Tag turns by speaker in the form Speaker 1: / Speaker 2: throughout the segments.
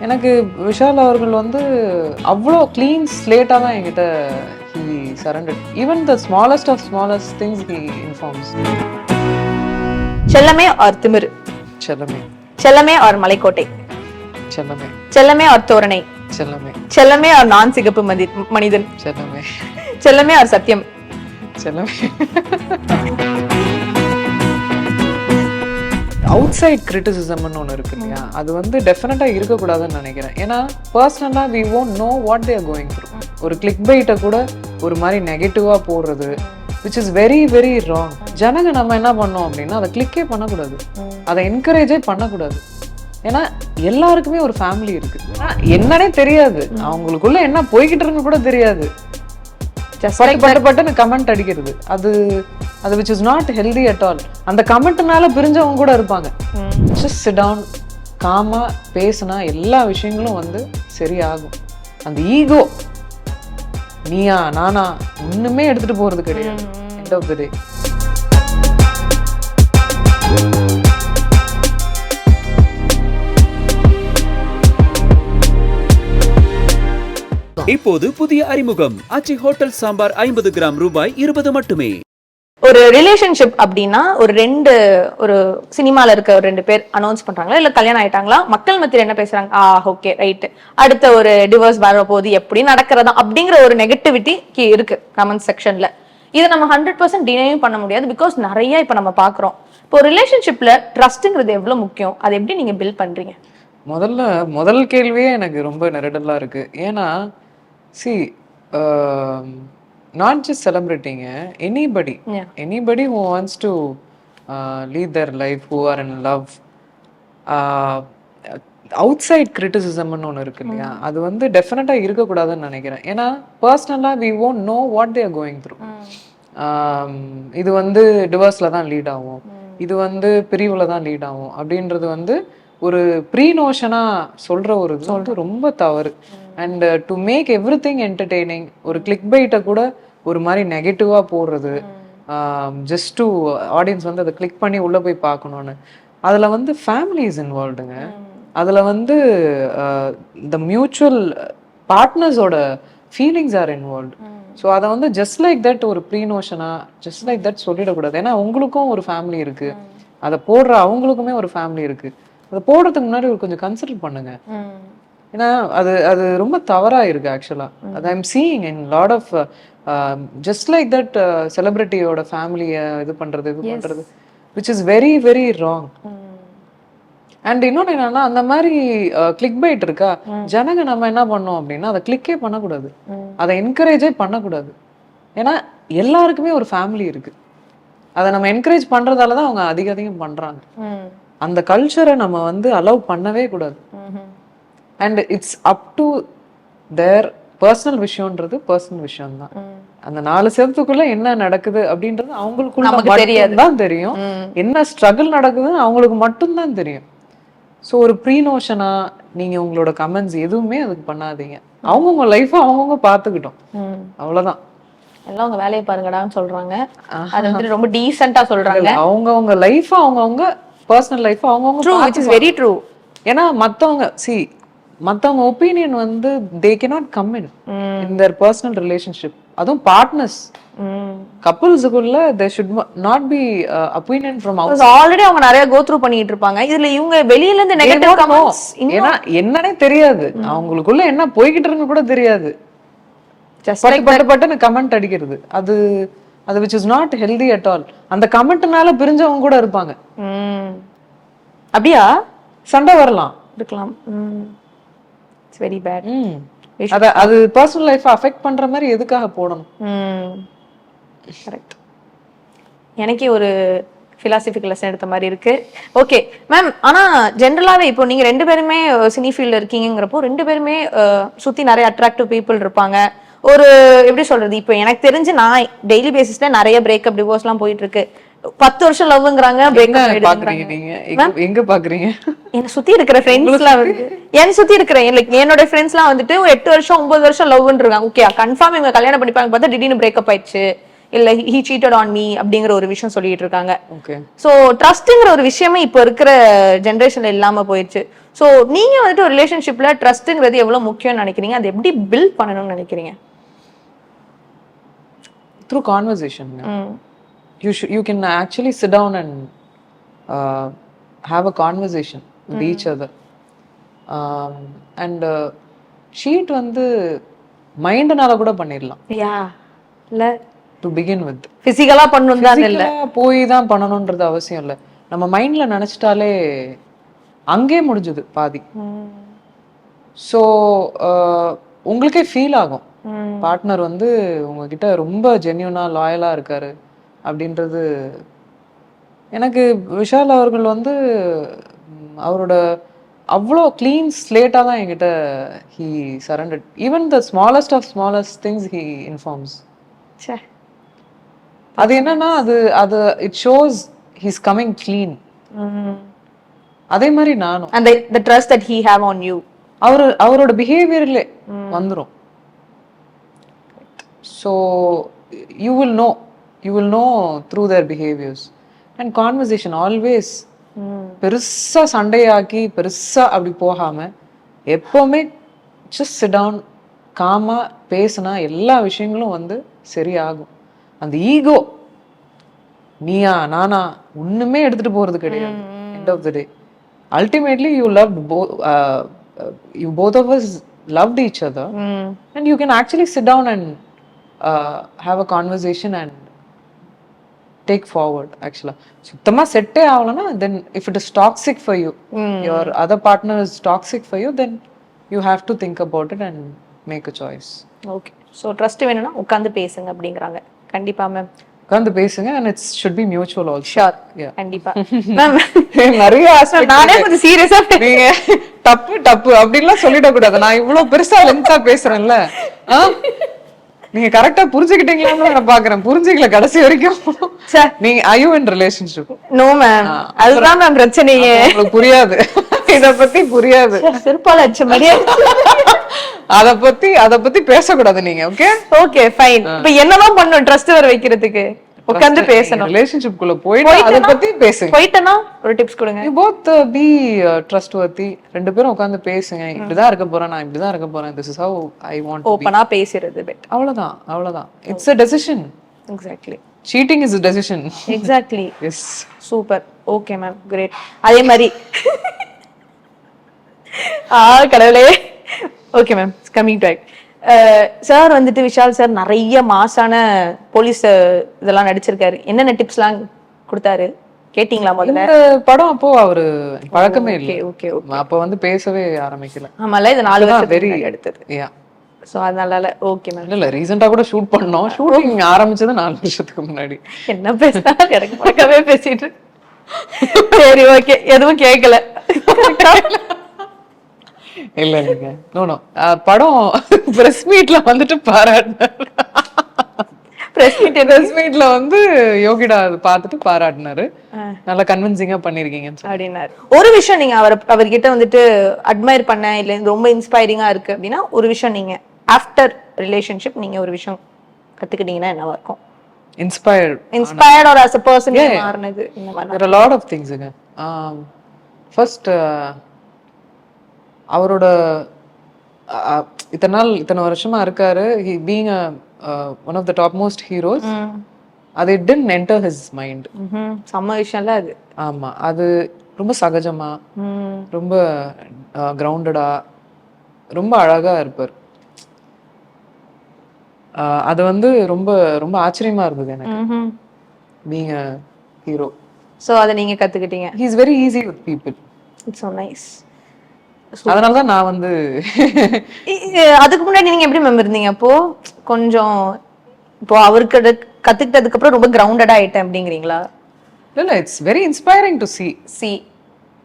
Speaker 1: எனக்கு விஷால் அவர்கள் வந்து அவ்வளோ க்ளீன் ஸ்லேட்டாக தான் என்கிட்ட he surrendered even the smallest of smallest things he informs
Speaker 2: செல்லமே ஆர் திமிரு?
Speaker 1: செல்லமே.
Speaker 2: செல்லமே ஆர் மலைக்கோட்டை?
Speaker 1: செல்லமே.
Speaker 2: செல்லமே ஆர் தோரணை?
Speaker 1: செல்லமே.
Speaker 2: செல்லமே ஆர் நான் சிகப்பு மதி மனிதன்?
Speaker 1: செல்லமே.
Speaker 2: செல்லமே ஆர் சத்தியம்
Speaker 1: செல்லமே. சைட் கிரிட்டிசிசம்னு ஒன்று இருக்கு இல்லையா? அது வந்து டெஃபினட்டாக இருக்கக்கூடாதுன்னு நினைக்கிறேன். ஏன்னா பர்சனலாக we won't know what they're going through ஒரு கிளிக் பைட்டை கூட ஒரு மாதிரி நெகட்டிவாக போடுறது which is very very wrong ஜனங்க நம்ம என்ன பண்ணோம் அப்படின்னா அதை கிளிக்கே பண்ணக்கூடாது. அதை என்கரேஜே பண்ணக்கூடாது. ஏன்னா எல்லாருக்குமே ஒரு ஃபேமிலி இருக்கு. ஆனா, என்னன்னே தெரியாது. அவங்களுக்குள்ள என்ன போய்கிட்டு இருக்குன்னு கூட தெரியாது. பட்டு பட்டு பட்டுன்னு கமெண்ட் அடிக்கிறது. அது அது which is not healthy at all அந்த கமெண்ட்னால பிரிஞ்சவங்க கூட இருப்பாங்க. ஜஸ்ட் டவுன் காமா பேசினா எல்லா விஷயங்களும் வந்து சரியாகும். அந்த ஈகோ நீயா நானா ஒண்ணுமே எடுத்துட்டு போறது கிடையாது. எண்ட் ஆஃப் த டே
Speaker 3: இப்போது புதிய அறிமுகம். ஆச்சி ஹோட்டல் சாம்பார் ஐம்பது கிராம் ரூபாய் இருபது மட்டுமே.
Speaker 2: ஒரு ரிலேஷன்ஷிப் அப்படின்னா ஒரு ரெண்டு ஒரு சினிமால இருக்க ஒரு ரெண்டு பேர் அனௌன்ஸ் பண்றாங்களா? இல்ல கல்யாணம் ஆயிட்டாங்களா? மக்கள் மத்தியில என்ன பேசுறாங்க? ஆ ஓகே ரைட் அடுத்த ஒரு டிவோர்ஸ் வர போது எப்படி நடக்கிறதா? அப்படிங்கிற ஒரு நெகட்டிவிட்டி இருக்கு கமெண்ட் செக்ஷன்ல இதை நம்ம ஹண்ட்ரட் பர்சன்ட் டினையும் பண்ண முடியாது. பிகாஸ் நிறைய இப்ப நம்ம பாக்குறோம். இப்போ ரிலேஷன்ஷிப்ல ட்ரஸ்ட்ங்கிறது எவ்வளவு முக்கியம்? அதை எப்படி நீங்க பில்ட் பண்றீங்க?
Speaker 1: முதல்ல முதல் கேள்வியே எனக்கு ரொம்ப நெருடலா இருக்கு. ஏன்னா see not just செலிப்ரிட்டிங்க anybody. Anybody who wants to lead their life who are in love outside கிரிட்டிசிசம்னு ஒன்று இருக்கு இல்லையா? அது வந்து டெஃபினட்டாக இருக்கக்கூடாதுன்னு நினைக்கிறேன். ஏன்னா பர்சனலாக we won't know what they're going through இது வந்து டிவோர்ஸில் தான் லீட் ஆகும். இது வந்து பிரிவில் தான் லீட் ஆகும். அப்படின்றது வந்து ஒரு ப்ரீ நோஷனாக சொல்கிற ஒரு இது வந்து ரொம்ப தவறு. And to make everything entertaining ஒரு கிளிக் பைட்டை கூட ஒரு மாதிரி நெகட்டிவாக போடுறது. ஜஸ்ட் டு ஆடியன்ஸ் வந்து அதை கிளிக் பண்ணி உள்ளே போய் பார்க்கணுன்னு அதில் வந்து ஃபேமிலிஸ் இன்வால்வ்டுங்க அதில் வந்து இந்த மியூச்சுவல் பார்ட்னர்ஸோட ஃபீலிங்ஸ் ஆர் இன்வால்வ் ஸோ அதை வந்து ஜஸ்ட் லைக் தட் ஒரு ப்ரீ நோஷனா ஜஸ்ட் லைக் தட் சொல்லிடக்கூடாது. ஏன்னா உங்களுக்கும் ஒரு ஃபேமிலி இருக்கு. அதை போடுற அவங்களுக்குமே ஒரு ஃபேமிலி இருக்கு. அதை போடுறதுக்கு முன்னாடி ஒரு கொஞ்சம் கன்சிடர் பண்ணுங்க. ஏன்னா அது அது ரொம்ப தவறா இருக்கு ஆக்சுவலா அது I'm seeing in lot of just like that செலிபிரிட்டியோட ஃபேமிலியை இது பண்றது இது பண்றது which is very very wrong and இன்னொன்று என்னன்னா அந்த மாதிரி கிளிக் பைட் இருக்கா? ஜனங்க நம்ம என்ன பண்ணோம் அப்படின்னா அதை கிளிக்கே பண்ணக்கூடாது. அதை என்கரேஜே பண்ணக்கூடாது. ஏன்னா எல்லாருக்குமே ஒரு ஃபேமிலி இருக்கு. அதை நம்ம என்கரேஜ் பண்றதால தான் அவங்க அதிக அதிகம் பண்றாங்க. அந்த கல்ச்சரை நம்ம வந்து அலோவ் பண்ணவே கூடாது. And it's up to their personal விஷயம்ன்றது personal விஷயம் தான் அந்த நாலு செவத்துக்குள்ள என்ன நடக்குது அப்படின்றது அவங்களுக்குள்ள
Speaker 2: தெரியாது.
Speaker 1: மட்டும்தான் தெரியும். என்ன ஸ்ட்ரகிள் நடக்குதுன்னு அவங்களுக்கு மட்டும்தான் தெரியும். ஸோ ஒரு ப்ரீ நோஷனா நீங்க உங்களோட கமெண்ட்ஸ் எதுவுமே அதுக்கு பண்ணாதீங்க. அவங்கவுங்க லைஃப்பை அவங்கவுங்க பார்த்துக்கிட்டோம். அவ்வளவுதான்.
Speaker 2: எல்லாம் உங்க வேலையை பாருங்கடான்னு சொல்றாங்க. அது வந்து ரொம்ப டீசெண்டா சொல்றாங்க.
Speaker 1: அவங்கவுங்க லைஃப் அவங்கவுங்க பர்சனல் லைஃப் அவங்கவுங்க
Speaker 2: வெரி ட்ரூ
Speaker 1: ஏன்னா மத்தவங்க சி மத்தவங்க ஒப்பீனியன் வந்து they cannot come in in their personal relationship அதுவும் partners கப்புள்ஸுக்குள்ள they should not be opinion from out
Speaker 2: already அவங்க நிறைய கோ த்ரூ பண்ணிட்டு இருப்பாங்க. இதுல இவங்க வெளியில இருந்து நெகட்டிவ் கமெண்ட்ஸ்
Speaker 1: ஏன்னா என்னன்னே தெரியாது. அவங்களுக்குள்ள என்ன போய்கிட்டு இருக்குன்னு கூட தெரியாது. பட்டு பட்டு பட்டுன்னு கமெண்ட் அடிக்கிறது. அது அது which is not healthy at all அந்த கமெண்ட்னால பிரிஞ்சவங்க கூட இருப்பாங்க.
Speaker 2: அப்படியா?
Speaker 1: சண்டை வரலாம்.
Speaker 2: இருக்கலாம். It's very bad.
Speaker 1: அத அது பர்சனல் லைஃப் அஃபெக்ட் பண்ற மாதிரி எதுக்காக போடணும்?
Speaker 2: கரெக்ட் எனக்கே ஒரு philosophical லெசன் எடுத்த மாதிரி இருக்கு. ஓகே மேம் ஆனா ஜென்ரலாவே இப்போ நீங்க ரெண்டு பேருமே சினி ஃபீல்ட்ல இருக்கீங்கிறப்போ ரெண்டு பேருமே சுத்தி நிறைய அட்ராக்டிவ் பீப்புள் இருப்பாங்க. ஒரு எப்படி சொல்றது? இப்போ எனக்கு தெரிஞ்சு நான் டெய்லி பேசிஸ்ல நிறைய பிரேக்கப் டிவோர்ஸ்லாம் போயிட்டு இருக்கு. பத்து வருஷம் லவ்ங்கிறாங்க
Speaker 1: எங்க பாக்குறீங்க
Speaker 2: என்ன சுத்தி இருக்கிற ஃப்ரெண்ட்ஸ்லாம் வந்து என்ன சுத்தி இருக்கிற like என்னோட ஃப்ரெண்ட்ஸ்லாம் வந்துட்டு எட்டு வருஷம் ஒன்பது வருஷம் லவ்னு இருக்காங்க ஓகே கன்ஃபார்ம் இவங்க கல்யாணம் பண்ணிப்பாங்க பார்த்தா திடீர்னு பிரேக்கப் ஆயிடுச்சு. இல்ல ஹீ சீட்டட் ஆன் மீ அப்படிங்கிற ஒரு விஷயம் சொல்லிட்டு இருக்காங்க.
Speaker 1: ஓகே
Speaker 2: ஸோ ட்ரஸ்ட்டுங்கிற ஒரு விஷயமே இப்போ இருக்கிற ஜென்ரேஷன்ல இல்லாம போயிடுச்சு. ஸோ நீங்க வந்துட்டு ஒரு ரிலேஷன்ஷிப்ல ட்ரஸ்ட்டுங்கிறது எவ்வளவு முக்கியம்னு நினைக்கிறீங்க? அதை எப்படி பில்ட் பண்ணணும்னு நினைக்கிறீங்க?
Speaker 1: Through conversation you should you can actually sit down and uh, have a conversation with each other. Um, and uh, cheat வந்து மைண்டனால கூட பண்ணிடலாம்
Speaker 2: யா இல்ல.
Speaker 1: டு பிகின் வித்
Speaker 2: பிசிக்கலா பண்ணணும் தான் இல்ல.
Speaker 1: போய் தான் பண்ணணுன்றது அவசியம் இல்லை. நம்ம மைண்ட்ல நினைச்சிட்டாலே அங்கே முடிஞ்சுது பாதி. ஸோ உங்களுக்கே ஃபீல் ஆகும். பார்ட்னர் வந்து உங்ககிட்ட ரொம்ப ஜென்யூனா லாயலா இருக்காரு. அப்படின்றது எனக்கு விஷால் அவர்கள் வந்து அவரோட அவ்வளோ க்ளீன் ஸ்லேட்டாக தான் என்கிட்ட he surrendered even the smallest of smallest things he informs. அது என்னன்னா அது அது it shows he's coming clean. அதே மாதிரி நானும்.
Speaker 2: அந்த the trust that he have on you.
Speaker 1: அவர் அவரோட பிஹேவியர்ல வந்துரும். So you will know you will know through their behaviours and conversation always பெருசா சண்டையாக்கி பெருசா அப்படி போகாம எப்பவுமே ஜஸ்ட் சிட் டவுன் காமா பேசினா எல்லா விஷயங்களும் வந்து சரியாகும். அந்த ஈகோ நீயா நானா ஒண்ணுமே எடுத்துட்டு போறது கிடையாது. End of the day ultimately you love you both of us loved each other
Speaker 2: hmm.
Speaker 1: and you can actually sit down and uh, have a conversation and take forward actually சுத்தமா செட்டே ஆகலனா then if it is toxic for you your other partner is toxic for you then you have to think about it and make a choice
Speaker 2: okay so trust வேணும்னா உட்காந்து பேசுங்க அப்படிங்கிறாங்க கண்டிப்பா ma'am
Speaker 1: உட்காந்து பேசுங்க and it should be mutual also
Speaker 2: sure
Speaker 1: Yeah.
Speaker 2: கண்டிப்பா ma'am
Speaker 1: நிறைய
Speaker 2: நானே. கொஞ்சம் சீரியஸா
Speaker 1: நீங்க தப்பு தப்பு அப்படின்லாம் சொல்லிடக்கூடாது நான் இவ்வளவு பெருசா லென்த்தா பேசுறேன்ல ஆ? நீங்க கரெக்டா புரிஞ்சுக்கிட்டீங்களான்னு நான் பாக்குறேன். புரிஞ்சுக்கல கடைசி வரைக்கும். நீங்க ஐயோ இன் ரிலேஷன்ஷிப்
Speaker 2: நோ மேம் அதுதான் மேம் பிரச்சனையே.
Speaker 1: உங்களுக்கு புரியாது. இத பத்தி புரியாது.
Speaker 2: சிறுபால மாதிரியே
Speaker 1: அத பத்தி அத பத்தி பேசக்கூடாது நீங்க ஓகே
Speaker 2: ஓகே ஃபைன் இப்போ என்னதான் பண்ணும் ட்ரஸ்ட் வர வைக்கிறதுக்கு? உட்காந்து பேசணும்.
Speaker 1: ரிலேஷன்ஷிப் குள்ள போயிட்டு அத பத்தி பேசுங்க.
Speaker 2: போயிட்டேனா? ஒரு டிப்ஸ் கொடுங்க.
Speaker 1: You both be trustworthy ரெண்டு பேரும் உட்காந்து பேசுங்க. இப்படிதான் இருக்க போறேன் நான் இப்படிதான் இருக்க போறேன். This is how I want
Speaker 2: ஓப்பனா பேசுறது பெட்
Speaker 1: அவ்வளவுதான் அவ்வளவுதான். It's a decision
Speaker 2: exactly
Speaker 1: cheating is decision
Speaker 2: exactly
Speaker 1: yes
Speaker 2: super okay ma'am great அதே மாதிரி. ஆ கடவுளே. Okay ma'am coming to sir வந்துட்டு விஷால் சார் நிறைய மாசான போலீஸ் இதெல்லாம் நடிச்சிருக்காரு. என்னென்ன டிப்ஸ்லாம் கொடுத்தாரு? கேட்டிங்களா முதல்ல?
Speaker 1: படம் அப்போ அவரு பழக்கமே
Speaker 2: ஓகே
Speaker 1: இல்ல.
Speaker 2: ஓகே
Speaker 1: அப்ப வந்து பேசவே ஆரம்பிக்கல.
Speaker 2: ஆமால இது நாலு வருஷம்
Speaker 1: வெரி
Speaker 2: எடுத்தது.
Speaker 1: யா
Speaker 2: ஸோ அதனால ஓகே மேம்
Speaker 1: இல்ல இல்ல ரீசெண்டா கூட ஷூட் பண்ணோம். ஷூட்டிங் ஆரம்பிச்சது நாலு வருஷத்துக்கு முன்னாடி.
Speaker 2: என்ன பேசினா எனக்கு பழக்கமே பேசிட்டு. சரி ஓகே எதுவும் கேட்கல
Speaker 1: இல்ல இல்லைங்க நோ படம் பிரஸ் மீட்ல வந்துட்டு பாராட்டினாரு.
Speaker 2: பிரஸ் மீட்
Speaker 1: பிரஸ் மீட்ல வந்து யோகிடா அது பார்த்துட்டு பாராட்டினாரு. நல்லா கன்வின்சிங்கா பண்ணிருக்கீங்கன்னு சொல்லி.
Speaker 2: அப்படின்னாரு. ஒரு விஷயம் நீங்க அவர் அவர்கிட்ட வந்துட்டு அட்மையர் பண்ண இல்ல ரொம்ப இன்ஸ்பைரிங்கா இருக்கு அப்படின்னா ஒரு விஷயம் நீங்க ஆஃப்டர் ரிலேஷன்ஷிப் நீங்க ஒரு விஷயம் கத்துக்கிட்டீங்கன்னா என்னவா இருக்கும்?
Speaker 1: இன்ஸ்பயர்ட்
Speaker 2: இன்ஸ்பயர்ட் ஒரு அஸ் அ பர்சன் மாறினது இந்த மாதிரி
Speaker 1: lot of திங்ஸுங்க ஃபர்ஸ்ட் அவரோட இத்தனை நாள் இத்தனை வருஷமா இருக்காரு. He being one of the top most heroes அது it tend enter his mind.
Speaker 2: செம்ம விஷயம்ல அது.
Speaker 1: ஆமா. அது ரொம்ப சகஜமா. ரொம்ப கிரவுண்டடா ரொம்ப அழகா இருப்பார். அது வந்து ரொம்ப ரொம்ப ஆச்சரியமா இருந்தது எனக்கு. பீங் ஹீரோ
Speaker 2: சோ அதை நீங்க கத்துக்கிட்டீங்க.
Speaker 1: He is very easy with people
Speaker 2: it's so nice
Speaker 1: அதனால தான் நான் வந்து
Speaker 2: அதுக்கு முன்னாடி நீங்க எப்படி மேம் இருந்தீங்க? அப்போ கொஞ்சம் இப்போ அவருக்கு கத்துக்கிட்டதுக்கு அப்புறம் ரொம்ப கிரவுண்டடா ஆயிட்டேன் அப்படிங்கிறீங்களா?
Speaker 1: இல்ல இல்ல it's very inspiring to see.
Speaker 2: See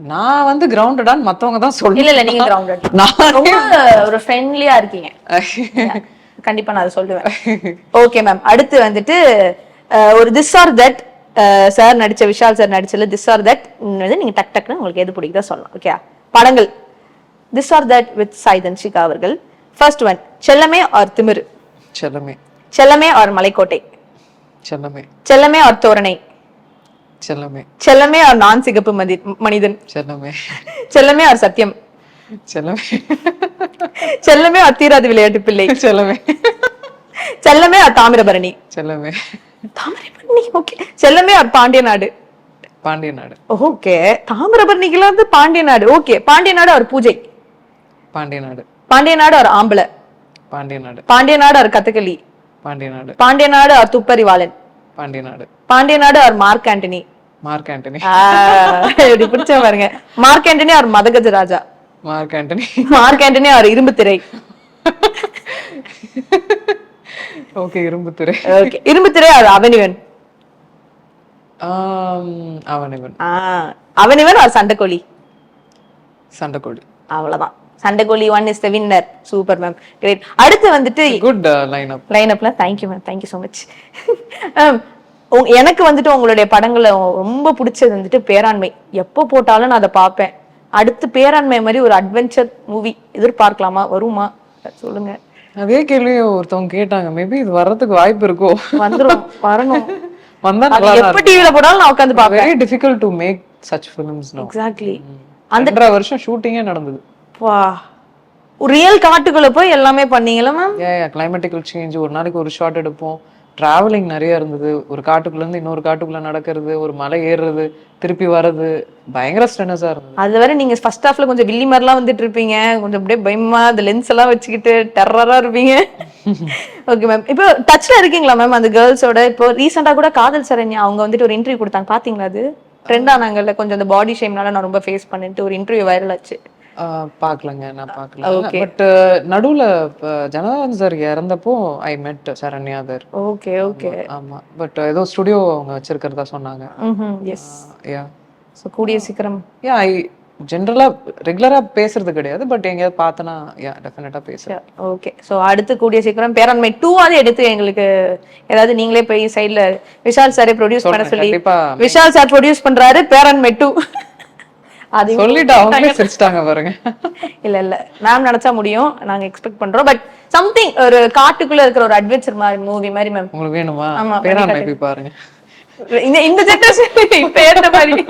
Speaker 1: நான் வந்து கிரவுண்டடான்னு மத்தவங்க தான்
Speaker 2: இல்ல இல்ல
Speaker 1: சொல்லி
Speaker 2: நீங்க கிரவுண்டட்
Speaker 1: நான்
Speaker 2: ரொம்ப ஒரு ஃப்ரெண்ட்லியா இருக்கீங்க. கண்டிப்பா நான் அதை சொல்லுவேன். ஓகே மேம் அடுத்து வந்துட்டு ஒரு திஸ் ஆர் தட் சார் நடிச்ச விஷால் சார் நடிச்சல திஸ் ஆர் தட் வந்து நீங்க டக் டக்குன்னு உங்களுக்கு எது பிடிக்குதோ சொல்லலாம். ஓகே படங்கள். This are that with Sai Dhanshika அவர்கள். ஃபர்ஸ்ட் ஒன் செல்லமே ஆர் திமிரு?
Speaker 1: செல்லமே.
Speaker 2: செல்லமே ஆர் மலைக்கோட்டை?
Speaker 1: செல்லமே.
Speaker 2: செல்லமே அவர் தோரணை?
Speaker 1: செல்லமே.
Speaker 2: செல்லமே அவர் நான் சிகப்பு மதி மனிதன்?
Speaker 1: செல்லமே.
Speaker 2: செல்லமே அவர் சத்தியம்?
Speaker 1: செல்லமே.
Speaker 2: செல்லமே அவர் தீராது விளையாட்டு பிள்ளை?
Speaker 1: செல்லமே.
Speaker 2: செல்லமே அவர் தாமிரபரணி?
Speaker 1: செல்லமே.
Speaker 2: தாமிரபரணி ஓகே செல்லமே அவர் பாண்டிய நாடு?
Speaker 1: பாண்டிய நாடு.
Speaker 2: ஓகே தாமிரபரணிக்குலாம் வந்து பாண்டிய நாடு. ஓகே பாண்டிய நாடு அவர் பூஜை?
Speaker 1: பாண்டிய நாடு.
Speaker 2: பாண்டிய நாடு அவர் ஆம்பளை.
Speaker 1: பாண்டிய நாடு.
Speaker 2: பாண்டிய நாடு அவர் கதகளி
Speaker 1: நாடு.
Speaker 2: பாண்டிய நாடு அவர் துப்பறிவாளன்.
Speaker 1: பாண்டிய நாடு.
Speaker 2: பாண்டிய நாடு அவர் மார்க் ஆண்டனி.
Speaker 1: Mark Antony.
Speaker 2: இப்படி பிடிச்ச பாருங்க. மார்க் ஆண்டனி அவர் Madhagaja Raja.
Speaker 1: Mark Antony.
Speaker 2: Mark Antony அவர் இரும்பு திரை.
Speaker 1: ஓகே இரும்புத்துறை
Speaker 2: ஓகே இரும்பு திரை அவர் அவனிவன்.
Speaker 1: ஆம், அவன் இவன்
Speaker 2: ஆஹ் அவனிவன் அவர் சண்டைக்கோழி.
Speaker 1: சண்டைக்கோழி.
Speaker 2: அவ்வளவுதான். Sandakozhi one is the winner super ma'am great அடுத்து வந்துட்டு
Speaker 1: குட் லைன் அப்
Speaker 2: லைன் அப்ல thank you ma'am thank you so much எனக்கு வந்துட்டு உங்களுடைய படங்கள்ல ரொம்ப பிடிச்சது வந்துட்டு பேராண்மை. எப்போ போட்டாலும் நான் அதை பார்ப்பேன். அடுத்து பேராண்மை மாதிரி ஒரு அட்வென்ச்சர் மூவி எதிர்பார்க்கலாமா? வருமா? சொல்லுங்க.
Speaker 1: அதே கேள்வியை ஒருத்தவங்க கேட்டாங்க. மேபி இது வர்றதுக்கு வாய்ப்பு இருக்கோ?
Speaker 2: வந்துரும். வரணும்.
Speaker 1: வந்தா நல்லா
Speaker 2: எப்ப டிவில போட்டாலும் நான் உட்காந்து பார்ப்பேன்.
Speaker 1: Very difficult to make such films
Speaker 2: exactly
Speaker 1: ரெண்டரை வருஷம் ஷூட்டிங்கே நடந்தது.
Speaker 2: வா. ரியல் காட்டுக்குள்ள போய் எல்லாமே பண்ணீங்களா மேம்
Speaker 1: கிளைமேட்டிக்கல் சேஞ்ச் ஒரு நாளைக்கு ஒரு ஷாட் எடுப்போம். டிராவலிங் நிறைய இருந்தது. ஒரு காட்டுக்குள்ள இருந்து இன்னொரு காட்டுக்குள்ள நடக்கிறது ஒரு மலை ஏறுறது திருப்பி வர்றது பயங்கர ஸ்ட்ரெனஸா இருந்தது.
Speaker 2: அது வரை நீங்க ஃபர்ஸ்ட் ஹாஃப்ல கொஞ்சம் வில்லி மாதிரிலாம் வந்துட்டு இருப்பீங்க. கொஞ்சம் அப்படியே பயமா அந்த லென்ஸ் எல்லாம் வச்சுக்கிட்டு டெரரா இருப்பீங்க. ஓகே மேம் இப்போ டச்ல இருக்கீங்களா மேம் அந்த கேர்ள்ஸோட இப்போ ரீசெண்டா கூட காதல் சரண்யா அவங்க வந்துட்டு ஒரு இன்டர்வியூ கொடுத்தாங்க. பாத்தீங்களா அது? ட்ரெண்ட் ஆனாங்கல்ல கொஞ்சம் அந்த பாடி ஷேம்னால நான் ரொம்ப ஃபேஸ் பண்ணிட்டு ஒரு இன்டர்வியூ வைரல் ஆச்சு.
Speaker 1: பார்க்கலங்க நான் பார்க்கல. பட் நடுவுல இப்ப Jananathan sir இறந்தப்போ I met Saranya there.
Speaker 2: Okay okay
Speaker 1: ஆமா. பட் ஏதோ ஸ்டுடியோ அவங்க வச்சிருக்கிறதா சொன்னாங்க.
Speaker 2: எஸ்
Speaker 1: யா
Speaker 2: ஸோ கூடிய சீக்கிரம்.
Speaker 1: யா ஐ ஜென்ரலா ரெகுலரா பேசுறது கிடையாது. பட் எங்கேயாவது பார்த்தனா யா டெஃபினட்டா பேசுறேன்.
Speaker 2: ஓகே ஸோ அடுத்து கூடிய சீக்கிரம் பேரண்மை டூ ஆவது எடுத்து எங்களுக்கு ஏதாவது நீங்களே போய் சைடுல விஷால் சாரே ப்ரொடியூஸ் பண்ண சொல்லி. விஷால் சார் ப்ரொடியூஸ் பண்றாரு பேரண்மை டூ அது
Speaker 1: சொல்லிட்டு அவங்களே சிரிச்சிட்டாங்க பாருங்க.
Speaker 2: இல்ல இல்ல. மேம் நினைச்சா முடியும். நாங்க எக்ஸ்பெக்ட் பண்றோம். பட் சம்திங் ஒரு காட்டுக்குள்ள இருக்கிற ஒரு அட்வென்ச்சர் மாதிரி மூவி மாதிரி மேம்
Speaker 1: உங்களுக்கு வேணுமா?
Speaker 2: ஆமா,
Speaker 1: பேராண்மை போய் பாருங்க.
Speaker 2: இந்த இந்த ஜெனரேஷன் இப்ப ஏத்த மாதிரி.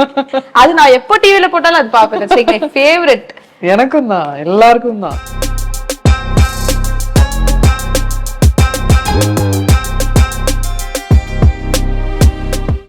Speaker 2: அது நான் எப்போ டிவில போட்டாலும் அது பாப்பேன். லைக் மை ஃபேவரட்
Speaker 1: எனக்கும் தான். எல்லாருக்கும் தான்.